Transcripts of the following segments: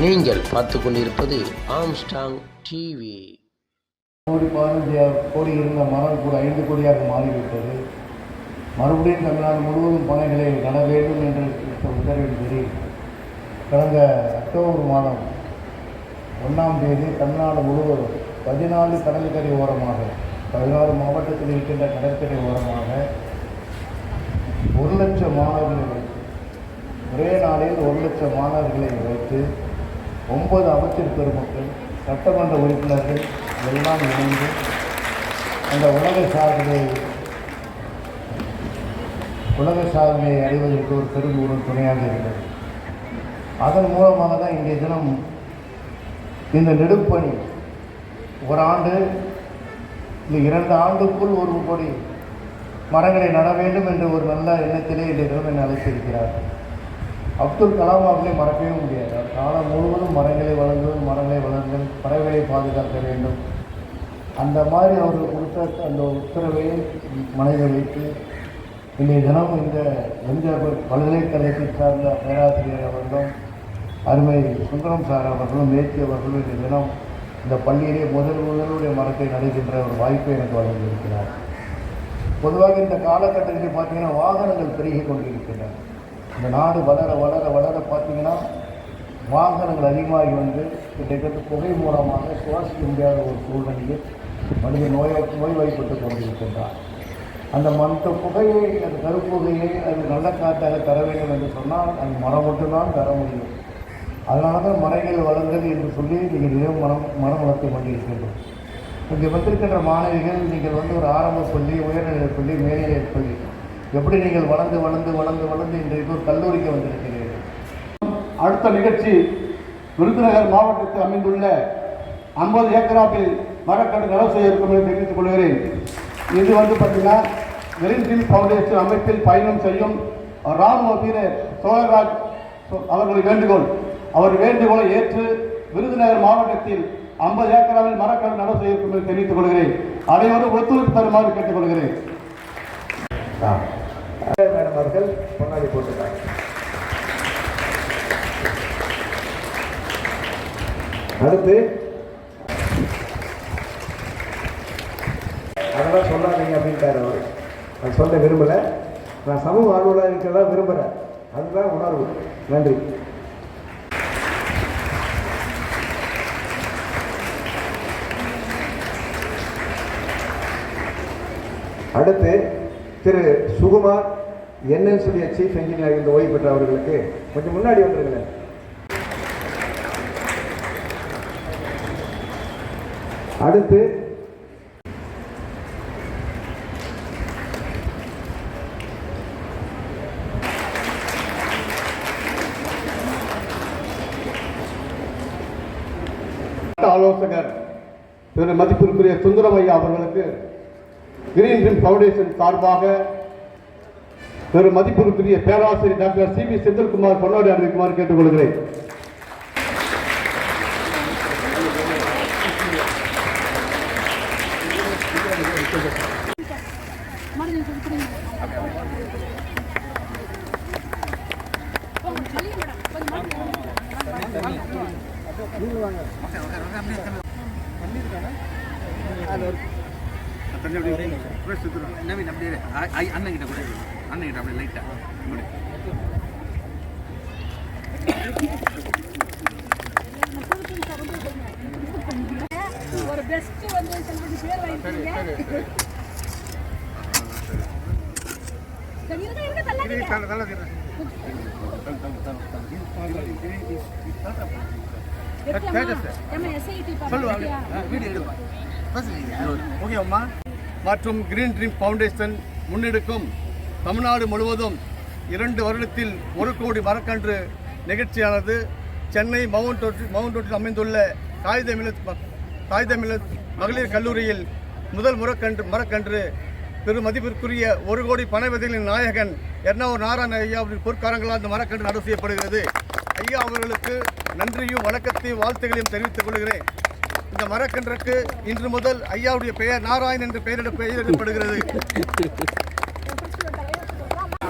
நீங்கள் பார்த்து கொண்டிருப்பது ஆம்ஸ்டாங் டிவி கோடி பதினஞ்சு கோடி இருந்த மரம் கூட ஐந்து கோடியாக மாறிவிட்டது. மறுபடியும் தமிழ்நாடு முழுவதும் பணிகளை நட வேண்டும் என்று இட்ட உத்தரவின்படி கடந்த அக்டோபர் மாதம் ஒன்றாம் தேதி தமிழ்நாடு முழுவதும் பதினாலு கடற்கரை ஓரமாக பதினாறு மாவட்டத்தில் இருக்கின்ற கடற்கரை ஓரமாக ஒரு லட்சம் மாணவர்களை ஒரே நாளில் ஒரு லட்சம் மாணவர்களை வைத்து ஒன்பது அமைச்சர் பெருமக்கள் சட்டமன்ற உறுப்பினர்கள் எல்லாம் இணைந்து அந்த உலக சாதனை உலக சாதனையை அடைவதற்கு ஒரு பெருங்கூறும் துணையாக இருக்கிறது. அதன் மூலமாக தான் இன்றைய தினம் இந்த நெடுப்பணி ஒரு ஆண்டு இந்த இரண்டு ஆண்டுக்குள் ஒரு கோடி மரங்களை நட வேண்டும் என்ற ஒரு நல்ல எண்ணத்திலே இன்றைய தினம் என்னை அழைத்திருக்கிறார்கள். அப்துல் கலாம் அவர்களை மறக்கவே முடியாது. காலம் முழுவதும் மரங்களை வளர்ந்தது மரங்களை வளர்ந்து பறவைகளை பாதுகாக்க வேண்டும். அந்த மாதிரி அவர் கொடுத்த அந்த உத்தரவை மனதில் வைத்து இன்றைய தினம் இந்த எம்ஜிஆர் பல்கலைக்கழகத்தை சார்ந்த பேராசிரியர் அவர்களும் அருமை சுந்தரம் சார் அவர்களும் மேத்தி அவர்களும் இந்த தினம் இந்த பள்ளியிலே முதல் முதலுடைய மரத்தை நடைபெற்ற ஒரு வாய்ப்பை எனக்கு வழங்கியிருக்கிறார். பொதுவாக இந்த காலகட்டத்தில் பார்த்தீங்கன்னா வாகனங்கள் பெருகி கொண்டிருக்கின்றன. இந்த நாடு வளர வளர வளர பார்த்தீங்கன்னா வாகனங்கள் அதிகமாகி வந்து கிட்டத்தட்ட புகை மூலமாக சுவாசிக்க முடியாத ஒரு சூழ்நிலையில் மனிதன் நோய் நோய்வாய்ப்பட்டு கொண்டிருக்கின்றார். அந்த மற்ற புகையை அந்த கருப்புகையை அது நல்ல காற்றாக தர வேண்டும் என்று சொன்னால் அந்த மரம் மட்டும்தான் தர முடியும். அதனால தான் மரங்கள் வளர்ந்தது என்று சொல்லி நீங்கள் மிகவும் மனம் மனம் வளர்த்து கொண்டிருக்கின்றோம். இங்கே வந்திருக்கின்ற மாணவிகள் நீங்கள் வந்து ஒரு ஆரம்ப பள்ளி உயர்நிலைப் பள்ளி மேல்நிலைப் பள்ளி எப்படி நீங்கள் வளர்ந்து வளர்ந்து வளர்ந்து வளர்ந்து இன்றைக்கு ஒரு கல்லூரிக்கு வந்திருக்கிறீர்கள்? அடுத்த நிகழ்ச்சி விருதுநகர் மாவட்டத்தில் அமைந்துள்ள ஐம்பது ஏக்கராவில் மரக்கன்று நடவு செய்ய இருக்கும் என்று தெரிவித்துக் கொள்கிறேன். இது வந்து பார்த்தீங்கன்னா கிரீன் டீம் ஃபவுண்டேஷன் அமைப்பில் பயணம் செய்யும் ராணுவ வீரர் சோழராஜ் அவர்களின் வேண்டுகோள். அவர் வேண்டுகோளை ஏற்று விருதுநகர் மாவட்டத்தில் ஐம்பது ஏக்கராவில் மரக்கன்று நடவு செய்ய இருக்கும் என்று தெரிவித்துக் கொள்கிறேன். அனைவரும் ஒத்துழைப்பு தருமாறு கேட்டுக்கொள்கிறேன் மேடம் அவர்கள் பொன்னாடி போட்டுருக்காங்க. அடுத்து அதெல்லாம் சொல்லாதீங்க அப்படின்ட்டார் அவர். நான் சொல்ல விரும்பலை. நான் சமூக ஆர்வலாக இருக்கிறதா விரும்புகிறேன் அதுதான் உணர்வு. நன்றி. அடுத்து திரு சுகுமார் என்எல்சியுடைய சீஃப் இன்ஜினியர் இந்த ஓய்வு பெற்ற அவர்களுக்கு கொஞ்சம் முன்னாடி வந்துருங்களேன். அடுத்து ஆலோசகர் திரு மதிப்பிற்குரிய சுந்தரமையா அவர்களுக்கு கிரீன் ட்ரீம் ஃபவுண்டேஷன் சார்பாக திரு மதிப்பிற்குரிய பேராசிரியர் டாக்டர் சி பி செந்தில்குமார் பொன்னாடி அறிவிக்குமாறு கேட்டுக்கொள்கிறேன். அண்ணன் கிட்ட கூட அண்ணன் கிட்ட அப்படியே லைட்டா அப்படி. ஒரு பெஸ்ட் வந்து பேர் வாங்கிட்டீங்க மற்றும் கிரீன் ட்ரீம் ஃபவுண்டேஷன் முன்னெடுக்கும் தமிழ்நாடு முழுவதும் இரண்டு வருடத்தில் ஒரு கோடி மரக்கன்று நிகழ்ச்சியானது. சென்னை மவுண்ட் ரோட்டில் மவுண்ட் ரோட்டில் அமைந்துள்ள காகித மில்லத் மகளிர் கல்லூரியில் முதல் முறக்கன்று மரக்கன்று பெரும் மதிப்பிற்குரிய ஒரு கோடி பண விதைகளின் நாயகன் எர்ணாவூர் நாராயண ஐயா அவர்கள் பொற்காரங்களால் அந்த மரக்கன்று நடவு செய்யப்படுகிறது. ஐயா அவர்களுக்கு நன்றியும் வணக்கத்தையும் வாழ்த்துகளையும் தெரிவித்துக் கொள்கிறேன். இந்த மரக்கன்றுக்கு இன்று முதல் ஐயாவுடைய பெயர் நாராயண் என்று பெயரிட பெயரிடப்படுகிறது.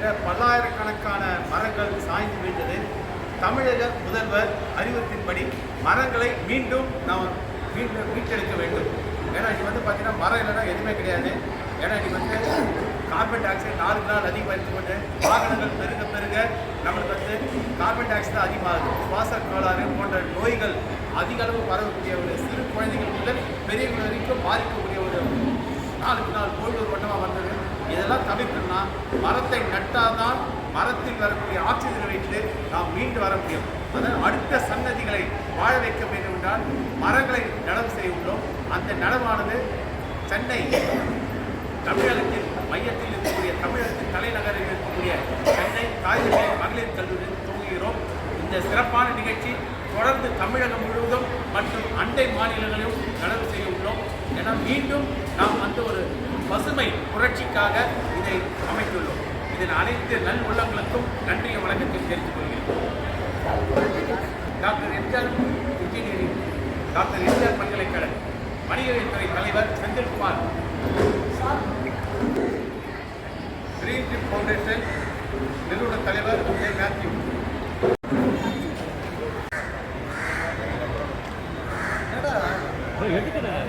கிட்டத்தட்ட பல்லாயிரக்கணக்கான மரங்கள் சாய்ந்து விழுந்தது. தமிழக முதல்வர் அறிவுறுத்தின்படி மரங்களை மீண்டும் நாம் மீண்டும் மீட்டெடுக்க வேண்டும். ஏன்னா இது வந்து பார்த்தீங்கன்னா மரம் இல்லைன்னா எதுவுமே கிடையாது. ஏன்னா இது வந்து கார்பன் டை ஆக்சைடு நாளுக்கு நாள் அதிகமாக கொண்டு வாகனங்கள் பெருக பெருக நம்மளுக்கு வந்து கார்பன் டை ஆக்சைடு அதிகமாகுது. சுவாச கோளாறு போன்ற நோய்கள் அதிக அளவு பரவக்கூடிய ஒரு சிறு குழந்தைகள் முதல் பெரியவர்கள் வரைக்கும் பாதிக்கக்கூடிய ஒரு நாளுக்கு நாள் கோயில் ஒரு வட்டமாக வந்தது. இதெல்லாம் தவிர்க்கணும்னா மரத்தை நட்டாதான் மரத்தில் வரக்கூடிய ஆக்சிஜனை வைத்து நாம் மீண்டு வர முடியும். அதாவது அடுத்த சன்னதிகளை வாழ வைக்க வேண்டும் என்றால் மரங்களை நடவு செய்துள்ளோம் அந்த நடவானது சென்னை தமிழகத்தின் மையத்தில் இருக்கக்கூடிய தமிழகத்தின் தலைநகரில் இருக்கக்கூடிய சென்னை காய்கறி மகளிர் கல்லூரியில் துவங்குகிறோம். இந்த சிறப்பான நிகழ்ச்சி தொடர்ந்து தமிழகம் முழுவதும் மற்றும் அண்டை மாநிலங்களிலும் நடவு செய்ய உள்ளோம். என மீண்டும் நாம் வந்து ஒரு பசுமை புரட்சிக்காக இதை அமைத்துள்ளோம். இதில் அனைத்து நல் உள்ளங்களுக்கும் நன்றிய வழக்கத்தில் தெரிவித்துக் கொள்கிறேன். Doctor MGR engineering doctor MGR பல்கலைக்கழக வணிகவியல் துறை தலைவர் செந்தில்குமார். கிரீன் ட்ரிப் ஃபவுண்டேஷன் நிறுவன தலைவர் ஏ மேத்யூ. எடுக்கிறேன்